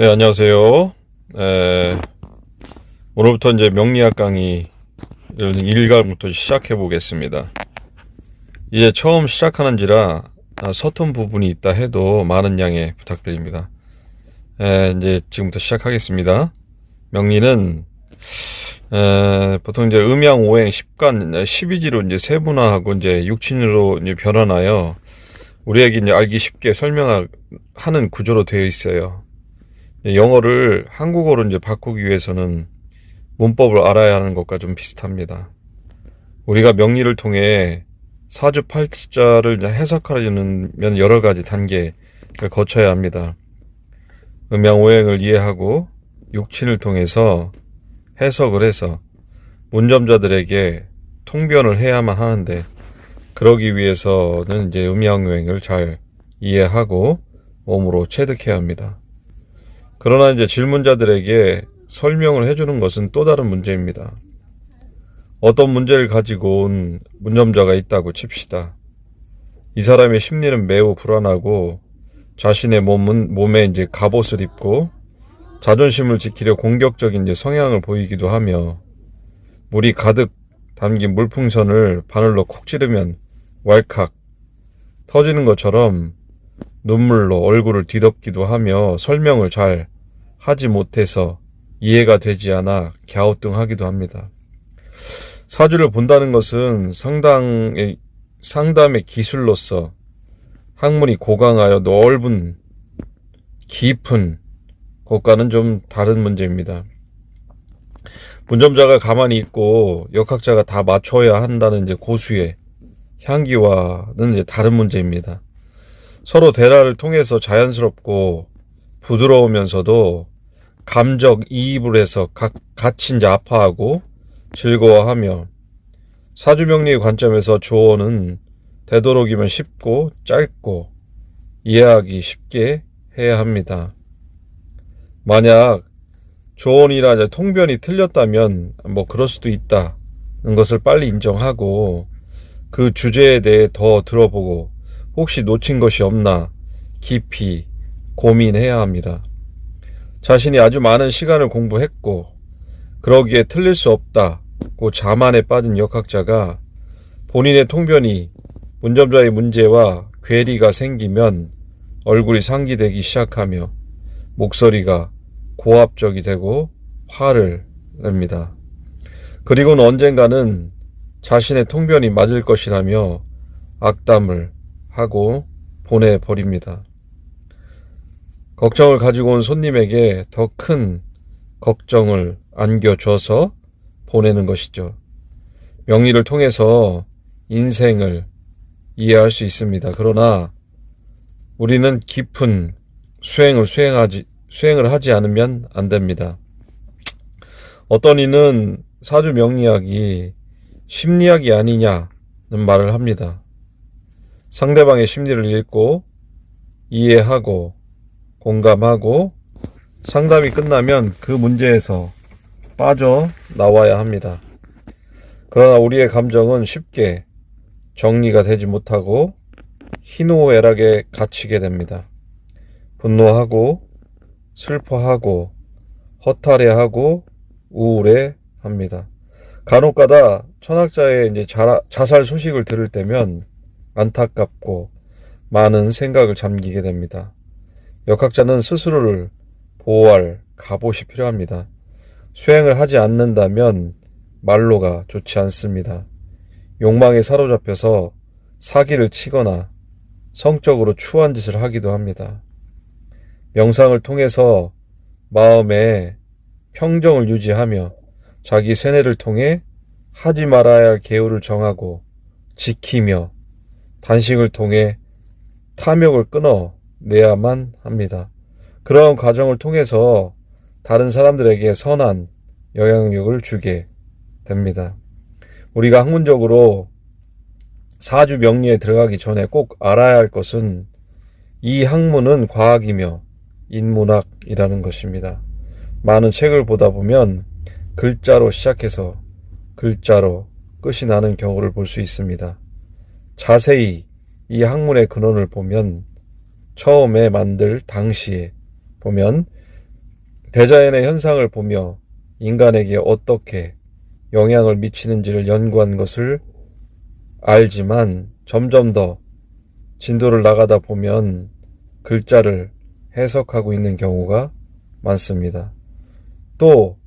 네, 안녕하세요. 에, 오늘부터 이제 명리학 강의 1강부터 시작해 보겠습니다. 이제 처음 시작하는지라 아, 서툰 부분이 있다 해도 많은 양해 부탁드립니다. 에, 이제 지금부터 시작하겠습니다. 명리는 에, 보통 이제 음양 오행 10간 12지로 이제 세분화하고 이제 육친으로 이제 변환하여 우리에게 이제 알기 쉽게 설명하는 구조로 되어 있어요. 영어를 한국어로 이제 바꾸기 위해서는 문법을 알아야 하는 것과 좀 비슷합니다. 우리가 명리를 통해 사주팔자를 해석하려면 여러 가지 단계를 거쳐야 합니다. 음양오행을 이해하고 육친을 통해서 해석을 해서 문점자들에게 통변을 해야만 하는데 그러기 위해서는 이제 음양오행을 잘 이해하고 몸으로 체득해야 합니다. 그러나 이제 질문자들에게 설명을 해주는 것은 또 다른 문제입니다. 어떤 문제를 가지고 온 문점자가 있다고 칩시다. 이 사람의 심리는 매우 불안하고 자신의 몸은 몸에 이제 갑옷을 입고 자존심을 지키려 공격적인 이제 성향을 보이기도 하며 물이 가득 담긴 물풍선을 바늘로 콕 찌르면 왈칵 터지는 것처럼 눈물로 얼굴을 뒤덮기도 하며 설명을 잘 하지 못해서 이해가 되지 않아 갸우뚱하기도 합니다. 사주를 본다는 것은 상당의 상담의 기술로서 학문이 고강하여 넓은 깊은 것과는 좀 다른 문제입니다. 문점자가 가만히 있고 역학자가 다 맞춰야 한다는 이제 고수의 향기와는 이제 다른 문제입니다. 서로 대화를 통해서 자연스럽고 부드러우면서도 감적 이입을 해서 각, 같이 이제 아파하고 즐거워하며 사주명리의 관점에서 조언은 되도록이면 쉽고 짧고 이해하기 쉽게 해야 합니다. 만약 조언이나 통변이 틀렸다면 뭐 그럴 수도 있다는 것을 빨리 인정하고 그 주제에 대해 더 들어보고 혹시 놓친 것이 없나 깊이 고민해야 합니다. 자신이 아주 많은 시간을 공부했고 그러기에 틀릴 수 없다고 자만에 빠진 역학자가 본인의 통변이 문점자의 문제와 괴리가 생기면 얼굴이 상기되기 시작하며 목소리가 고압적이 되고 화를 냅니다. 그리고는 언젠가는 자신의 통변이 맞을 것이라며 악담을 하고 보내버립니다. 걱정을 가지고 온 손님에게 더 큰 걱정을 안겨줘서 보내는 것이죠. 명리를 통해서 인생을 이해할 수 있습니다. 그러나 우리는 깊은 수행을 수행하지, 수행을 하지 않으면 안 됩니다. 어떤 이는 사주 명리학이 심리학이 아니냐는 말을 합니다. 상대방의 심리를 읽고 이해하고 공감하고 상담이 끝나면 그 문제에서 빠져 나와야 합니다. 그러나 우리의 감정은 쉽게 정리가 되지 못하고 희노애락에 갇히게 됩니다. 분노하고 슬퍼하고 허탈해하고 우울해 합니다. 간혹가다 천학자의 이제 자, 자살 소식을 들을 때면 안타깝고 많은 생각을 잠기게 됩니다. 역학자는 스스로를 보호할 갑옷이 필요합니다. 수행을 하지 않는다면 말로가 좋지 않습니다. 욕망에 사로잡혀서 사기를 치거나 성적으로 추한 짓을 하기도 합니다. 명상을 통해서 마음에 평정을 유지하며 자기 세뇌를 통해 하지 말아야 할 계율을 정하고 지키며 단식을 통해 탐욕을 끊어 내야만 합니다. 그러한 과정을 통해서 다른 사람들에게 선한 영향력을 주게 됩니다. 우리가 학문적으로 사주 명리에 들어가기 전에 꼭 알아야 할 것은 이 학문은 과학이며 인문학이라는 것입니다. 많은 책을 보다 보면 글자로 시작해서 글자로 끝이 나는 경우를 볼 수 있습니다. 자세히 이 학문의 근원을 보면 처음에 만들 당시에 보면 대자연의 현상을 보며 인간에게 어떻게 영향을 미치는지를 연구한 것을 알지만 점점 더 진도를 나가다 보면 글자를 해석하고 있는 경우가 많습니다. 또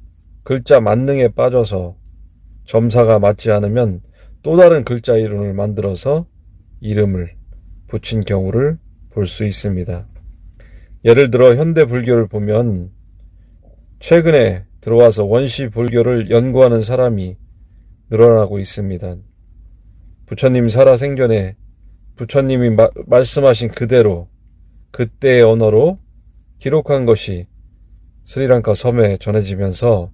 글자 만능에 빠져서 점사가 맞지 않으면 또 다른 글자 이름을 만들어서 이름을 붙인 경우를 볼 수 있습니다. 예를 들어 현대 불교를 보면 최근에 들어와서 원시 불교를 연구하는 사람이 늘어나고 있습니다. 부처님 살아 생전에 부처님이 마- 말씀하신 그대로 그때의 언어로 기록한 것이 스리랑카 섬에 전해지면서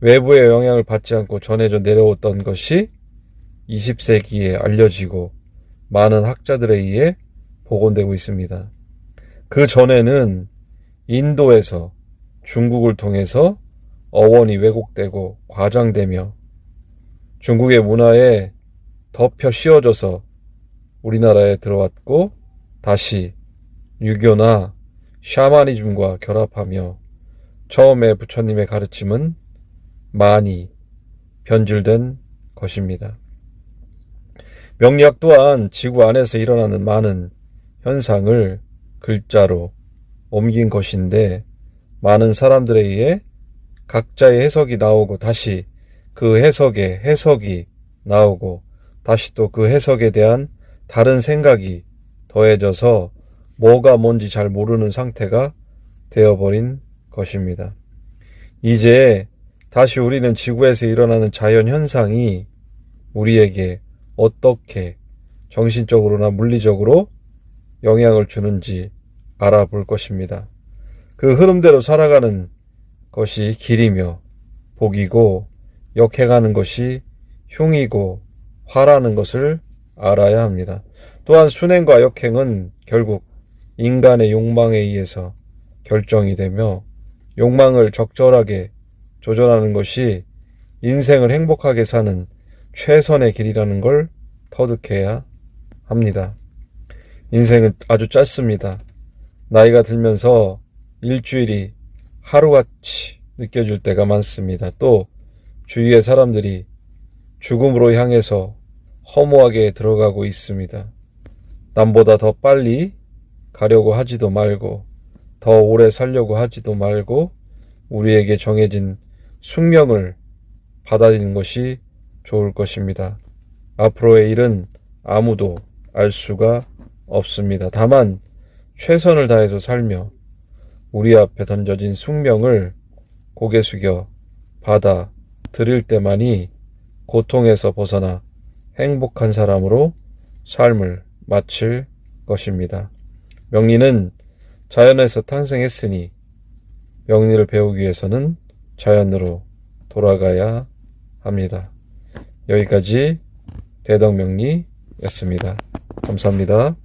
외부의 영향을 받지 않고 전해져 내려왔던 것이 20세기에 알려지고 많은 학자들에 의해 복원되고 있습니다. 그 전에는 인도에서 중국을 통해서 어원이 왜곡되고 과장되며 중국의 문화에 덮여 씌워져서 우리나라에 들어왔고 다시 유교나 샤머니즘과 결합하며 처음에 부처님의 가르침은 많이 변질된 것입니다. 명리학 또한 지구 안에서 일어나는 많은 현상을 글자로 옮긴 것인데 많은 사람들에 의해 각자의 해석이 나오고 다시 그 해석에 해석이 나오고 다시 또 그 해석에 대한 다른 생각이 더해져서 뭐가 뭔지 잘 모르는 상태가 되어버린 것입니다. 이제 다시 우리는 지구에서 일어나는 자연 현상이 우리에게 어떻게 정신적으로나 물리적으로 영향을 주는지 알아볼 것입니다. 그 흐름대로 살아가는 것이 길이며 복이고 역행하는 것이 흉이고 화라는 것을 알아야 합니다. 또한 순행과 역행은 결국 인간의 욕망에 의해서 결정이 되며 욕망을 적절하게 조절하는 것이 인생을 행복하게 사는 최선의 길이라는 걸 터득해야 합니다. 인생은 아주 짧습니다. 나이가 들면서 일주일이 하루같이 느껴질 때가 많습니다. 또 주위의 사람들이 죽음으로 향해서 허무하게 들어가고 있습니다. 남보다 더 빨리 가려고 하지도 말고 더 오래 살려고 하지도 말고 우리에게 정해진 숙명을 받아들이는 것이 좋을 것입니다. 앞으로의 일은 아무도 알 수가 없습니다. 다만 최선을 다해서 살며 우리 앞에 던져진 숙명을 고개 숙여 받아 들일 때만이 고통에서 벗어나 행복한 사람으로 삶을 마칠 것입니다. 명리는 자연에서 탄생했으니 명리를 배우기 위해서는 자연으로 돌아가야 합니다. 여기까지 대덕명리였습니다. 감사합니다.